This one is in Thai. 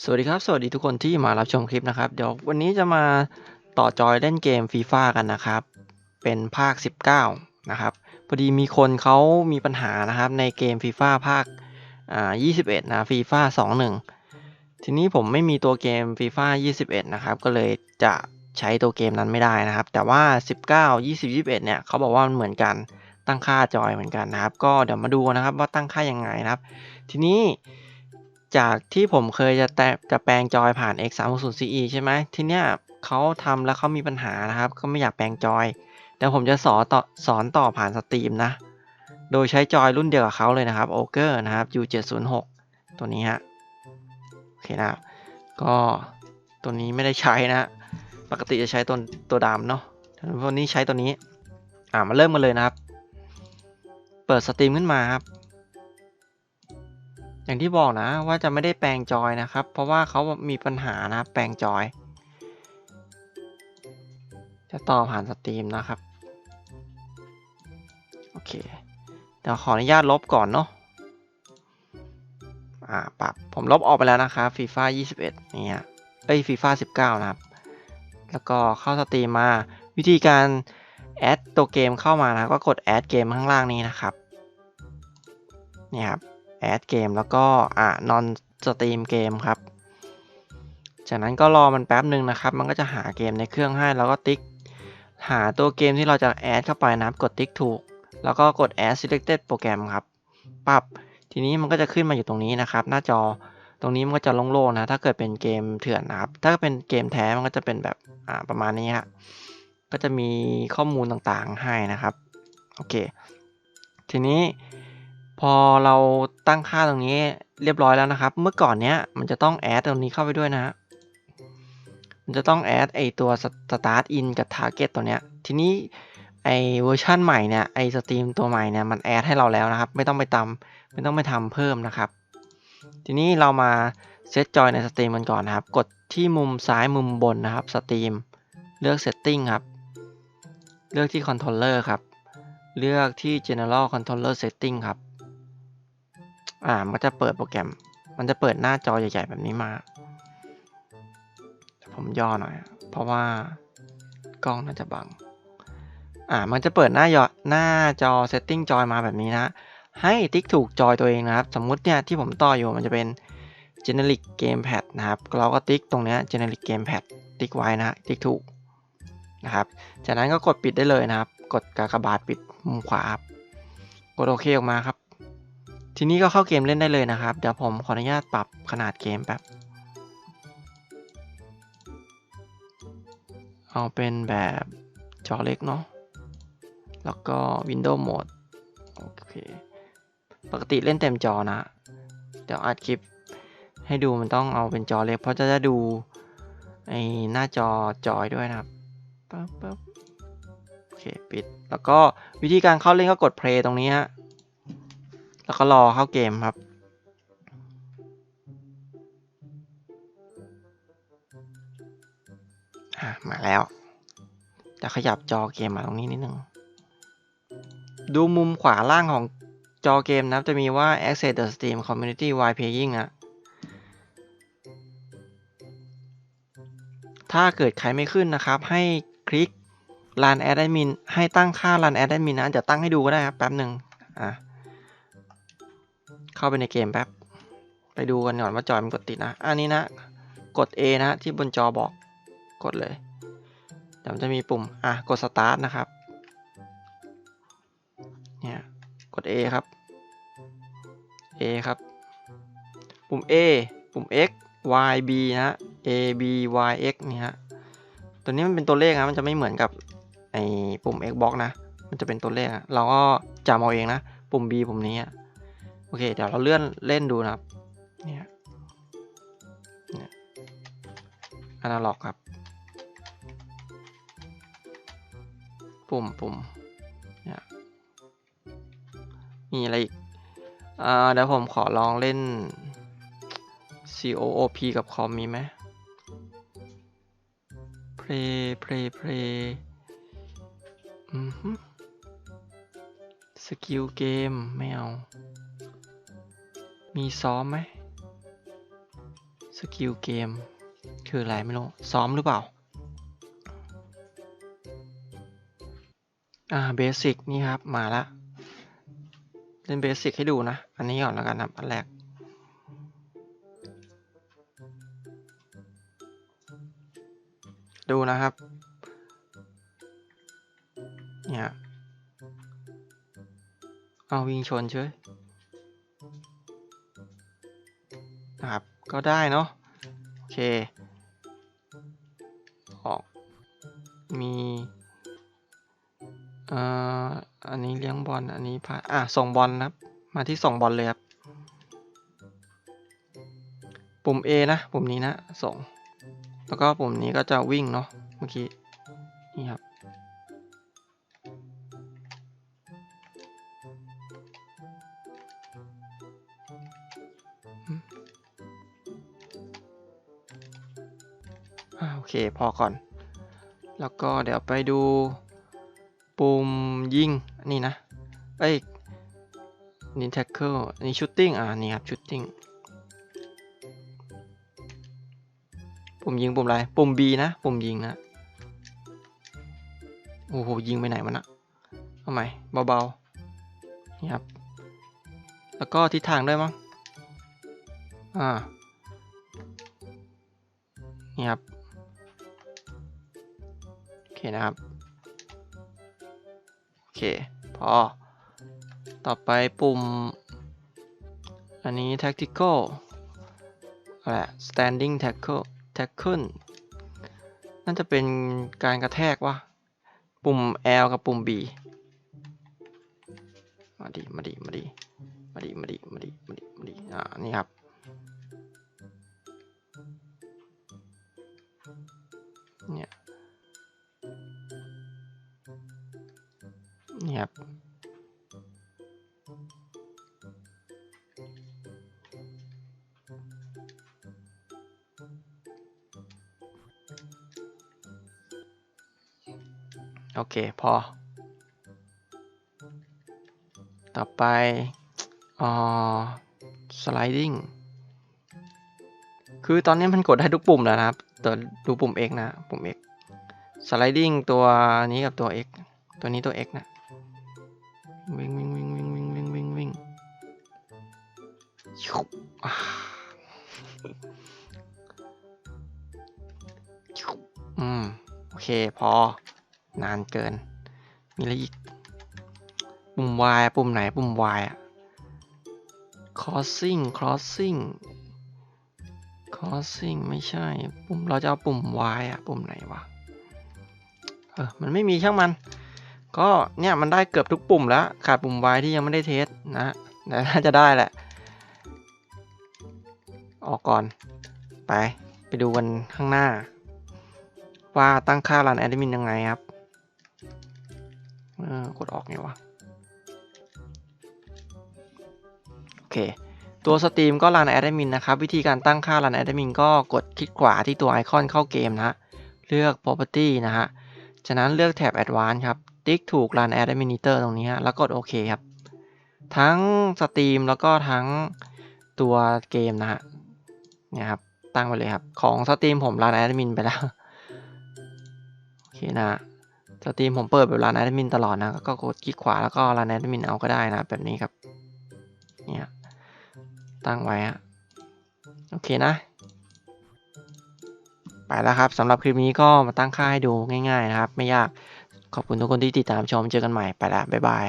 สวัสดีครับ สวัสดีทุกคนที่มารับชมคลิปนะครับ เดี๋ยววันนี้จะมาต่อจอยเล่นเกมฟีฟ่ากันนะครับ เป็นภาค 19 นะครับพอดีมีคนเขามีปัญหานะครับในเกมฟีฟ่าภาคอ่า21 นะฟีฟ่า21 ทีนี้ผมไม่มีตัวเกมฟีฟ่า21 นะครับ ก็เลยจะใช้ตัวเกมนั้นไม่ได้นะครับ แต่ว่า 19 20 21 เนี่ยเขาบอกว่ามันเหมือนกันตั้งค่าจอยเหมือนกันนะครับ ก็เดี๋ยวมาดูนะครับว่าตั้งค่ายังไงนะครับ ทีนี้ จากที่ผมเคยจะแตะจะแปลงจอยผ่าน x 3 6 0 ce ใช่ไหมทีเนี้ยเขาทำแล้วเขามีปัญหานะครับ ก็ไม่อยากแปลงจอยเดี๋ยวผมจะสอนต่อสอนต่อผ่านสตรีมนะ โดยใช้จอยรุ่นเดียวกับเขาเลยนะครับ o g e r นะครับ u 7 0 6ตัวนี้ฮะโอเคนะครับก็ตัวนี้ไม่ได้ใช้นะ ปกติจะใช้ตัวตัวดำเนาะวันนี้ใช้ตัวนี้ อ่ามาเริ่มกันเลยนะครับ เปิดสตรีมขึ้นมาครับ อย่างที่บอกนะว่าจะไม่ได้แปลงจอยนะครับ เพราะว่าเขามีปัญหานะครับแปลงจอย จะต่อผ่านสตรีมนะครับ โอเค เดี๋ยวขออนุญาตลบก่อนเนาะอ่าปรับผมลบออกไปแล้วนะครับฟีฟ่า21เนี่ยเอ้ยฟีฟ่า19 นะครับ แล้วก็เข้าสตรีมมาวิธีการแอดตัวเกมเข้ามานะก็กดแอดเกมข้างล่างนี้นะครับนี่ครับ แอดเกมแล้วก็อ่านอนสตรีมเกมครับ จากนั้นก็รอมันแป๊บหนึ่งนะครับ มันก็จะหาเกมในเครื่องให้ แล้วก็ติ๊ก หาตัวเกมที่เราจะแอดเข้าไปนะครับ กดติ๊กถูก แล้วก็กด add selected โปรแกรมครับปับทีนี้มันก็จะขึ้นมาอยู่ตรงนี้นะครับ หน้าจอตรงนี้มันก็จะโล่งๆนะ ถ้าเกิดเป็นเกมเถื่อนนะครับ ถ้าเป็นเกมแท้มันก็จะเป็นแบบอ่าประมาณนี้ฮะก็จะมีข้อมูลต่างๆให้นะครับ โอเค ทีนี้ พอเราตั้งค่าตรงนี้เรียบร้อยแล้วนะครับ เมื่อก่อนเนี้ยมันจะต้องแอดตรงนี้เข้าไปด้วยนะฮะมันจะต้องแอดไอตัว start in กับ target ตัวเนี้ย ทีนี้ไอเวอร์ชันใหม่เนี่ยไอสตรีมตัวใหม่เนี่ยมันแอดให้เราแล้วนะครับ ไม่ต้องไปตำไม่ต้องไปทำเพิ่มนะครับ ทีนี้เรามาเซตจอยในสตรีมกันก่อนนะครับ กดที่มุมซ้ายมุมบนนะครับสตรีมเลือก setting ครับ เลือกที่ controller ครับ เลือกที่ general controller setting ครับ อ่า มันจะเปิดโปรแกรม มันจะเปิดหน้าจอใหญ่ ๆ แบบนี้มา ผมย่อหน่อย เพราะว่ากล้องน่าจะบัง อ่า มันจะเปิดหน้ายอหน้าจอ setting จอยมาแบบนี้นะ ให้ติ๊กถูกจอยตัวเองนะครับ สมมุติเนี่ยที่ผมต่ออยู่มันจะเป็น generic gamepad นะครับ เราก็ติ๊กตรงเนี้ย generic gamepad ติ๊กไว้นะติ๊กถูกนะครับ จากนั้นก็กดปิดได้เลยนะครับ กดกากบาทปิดมุมขวาครับ กดโอเคออกมาครับ ทีนี้ก็เข้าเกมเล่นได้เลยนะครับ เดี๋ยวผมขออนุญาตปรับขนาดเกมแป๊บเอาเป็นแบบจอเล็กเนาะ แล้วก็ Windows Mode โอเค ปกติเล่นเต็มจอนะ เดี๋ยวอัดคลิปให้ดูมันต้องเอาเป็นจอเล็ก เพราะจะจะดูไอหน้าจอจอยด้วยนะครับปั๊บปั๊บโอเค ปิด แล้วก็วิธีการเข้าเล่นก็กด play ตรงนี้ฮะ แล้วก็รอเข้าเกมครับอะมาแล้ว จะขยับจอเกมมาตรงนี้นิดนึง ดูมุมขวาล่างของจอเกมนะจะมีว่า Access the Steam Community Wide Playing อะถ้าเกิดใครไม่ขึ้นนะครับ ให้คลิก Run admin ให้ตั้งค่า Run Ad Admin นะจะตั้งให้ดูก็ได้ครับแป๊บหนึ่งอะ เข้าไปในเกมแป๊บ ไปดูกันก่อนว่าจอยมันกดติดนะ อันนี้นะ กด A นะที่บนจอบอก กดเลยเดี๋ยวมันจะมีปุ่ม อะ กด Start นะครับ เนี่ย กด A ครับ A ครับ ปุ่ม A ปุ่ม X Y B นะ A B Y X นี่ฮะ ตัวนี้มันเป็นตัวเลขนะ มันจะไม่เหมือนกับไอ้ปุ่ม Xbox นะ มันจะเป็นตัวเลขอะเราก็จำเอาเองนะ ปุ่ม B ปุ่มนี้ โอเคเดี๋ยวเราเลื่อนเล่นดูนะครับเนี่ยเนี่ยอนาล็อกครับ ปุ่มปุ่มเนี่ยมีอะไรอีกอ่าเดี๋ยวผมขอลองเล่น COOP กับคอมมีไหม Play Play Play อืมฮึสกิลเกม ไม่เอา มีซ้อมไหมสกิลเกม คืออะไรไม่รู้ ซ้อมหรือเปล่า อ่าเบสิกนี่ครับ มาละเล่นเบสิกให้ดูนะ อันนี้ก่อนแล้วกันครับอันแรกดูนะครับ เนี่ย เอาวิ่งชนเฉย นะครับ ก็ได้เนาะโอเคออกมีเอ่ออันนี้เลี้ยงบอลอันนี้พาอะส่งบอลนะครับ มาที่ส่งบอลเลยครับ ปุ่ม A นะ ปุ่มนี้นะส่ง แล้วก็ปุ่มนี้ก็จะวิ่งเนาะเมื่อกี้นี่ครับ เคพอก่อน แล้วก็เดี๋ยวไปดูปุ่มยิงนี่นะ เอ้ยนี่แท็กเกิลนี่ชูตติ้งอ่านี่ครับชูตติ้งปุ่มยิงปุ่มอะไร ปุ่ม B นะ ปุ่มยิงนะ โอ้โห ยิงไปไหนมันอะเอาใหม่เบาๆ นี่ครับ แล้วก็ทิศทางด้วยมั้ง อ่า นี่ครับ เคนะครับ โอเค พอ ต่อไปปุ่ม อันนี้ tactical อะไร standing tackle tackle น่าจะเป็นการกระแทกวะปุ่ม L กับปุ่ม B มาดิมาดิมาดิมาดิมาดิมาดิมาดิมาดิอ่า นี่ครับ โอเค พอ ต่อไปอ่า sliding คือตอนนี้มันกดได้ทุกปุ่มแล้วนะครับแต่ดูปุ่ม X นะ ปุ่ม X sliding ตัวนี้กับตัว X ตัวนี้ตัว X นะ วิ่งวิ่งวิ่งวิ่งวิ่งวิ่งวิ่งวิ่งชุบอ่าชุบอืม โอเค พอ นานเกิน มีอะไรอีก ปุ่ม Y ปุ่มไหนปุ่ม Y อะ crossing crossing crossing ไม่ใช่ ปุ่มเราจะเอาปุ่ม Y อะปุ่มไหนวะ เออ มันไม่มีช่างมัน ก็เนี่ยมันได้เกือบทุกปุ่มแล้ว ขาดปุ่ม Y ที่ยังไม่ได้เทสนะแต่น่าจะได้แหละ ออกก่อน ไป ไปดูกันข้างหน้า ว่าตั้งค่ารันแอดมินยังไงครับ กดออกไงวะ โอเค ตัวสตรีมก็รันแอดมินนะครับ วิธีการตั้งค่ารันแอดมินก็กดคลิกขวาที่ตัวไอคอนเข้าเกมนะฮะ เลือก property นะฮะ จากนั้นเลือกแท็บ advanced ครับ ติ๊กถูก run administrator ตรงนี้ฮะ แล้วกดโอเคครับ ทั้งสตรีมแล้วก็ทั้งตัวเกมนะฮะ เนี่ยครับ ตั้งไปเลยครับ ของสตรีมผม run admin ไปแล้ว โอเคนะ สตรีมผมเปิดแบบร้านแอดมินตลอดนะ ก็กดคลิกขวาแล้วก็ร้านแอดมินเอาก็ได้นะ แบบนี้ครับ เนี่ย ตั้งไว้ฮะโอเคนะ ไปแล้วครับสำหรับคลิปนี้ก็มาตั้งค่าให้ดูง่ายๆนะครับ ไม่ยาก ขอบคุณทุกคนที่ติดตามชม เจอกันใหม่ ไปแล้วบ๊ายบาย